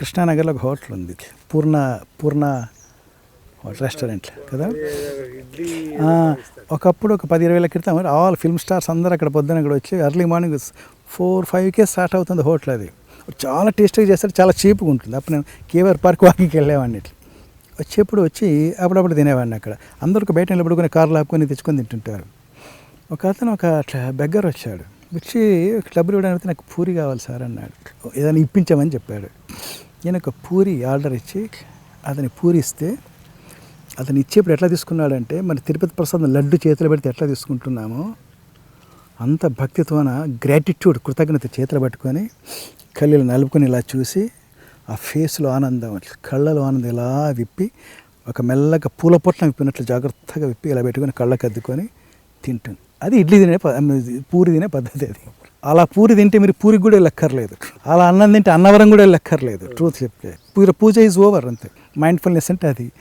కృష్ణానగర్లో ఒక హోటల్ ఉంది. పూర్ణ పూర్ణ రెస్టారెంట్ కదా? ఒకప్పుడు ఒక పది ఇరవై క్రితం ఆల్ ఫిల్మ్ స్టార్స్ అందరూ అక్కడ పొద్దున ఇక్కడ వచ్చి ఎర్లీ మార్నింగ్ ఫోర్ ఫైవ్కే స్టార్ట్ అవుతుంది హోటల్ అది. చాలా టేస్టీగా చేస్తారు చాలా చీప్గా ఉంటుంది. అప్పుడు నేను కేవర్ పార్క్ వాకింగ్కి వెళ్ళేవాడిని ఇట్లా. వచ్చేప్పుడు వచ్చి అప్పుడప్పుడు తినేవాడిని అక్కడ. అందరికి బయట నిలబడుకుని కార్లు ఆపుకొని తెచ్చుకొని తింటుంటారు. ఒక అతను ఒక అట్లా బెగ్గర్ వచ్చాడు. వచ్చి డబ్బులు ఇవ్వడానికి నాకు పూరి కావాలి సార్ అన్నాడు. ఏదైనా ఇప్పించామని చెప్పాడు. నేను ఒక పూరి ఆర్డర్ ఇచ్చి అతని పూరి ఇస్తే అతను ఇచ్చేప్పుడు ఎట్లా తీసుకున్నాడంటే మరి తిరుపతి ప్రసాదం లడ్డు చేతిలో పెడితే ఎట్లా తీసుకుంటున్నామో అంత భక్తితోన గ్రాటిట్యూడ్ కృతజ్ఞత చేతిలో పట్టుకొని కళ్ళు నలుపుకొని ఇలా చూసి ఆ ఫేస్లో ఆనందం కళ్ళలో ఆనందం ఇలా విప్పి ఒక మెల్లగా పూల పొట్లం విప్పినట్లు జాగ్రత్తగా విప్పి ఇలా పెట్టుకొని కళ్ళకద్దుకొని తింటుంది. అది ఇడ్లీ తినే పూరి తినే పద్ధతి అది. అలా పూరి తింటే మీరు పూరికి కూడా లెక్కర్లేదు. అలా అన్నం తింటే అన్నవరం కూడా లెక్కర్లేదు. ట్రూత్ చెప్తే. పూజ పూజ ఈజ్ ఓవర్ అంతే. మైండ్ఫుల్నెస్ అంటే అది.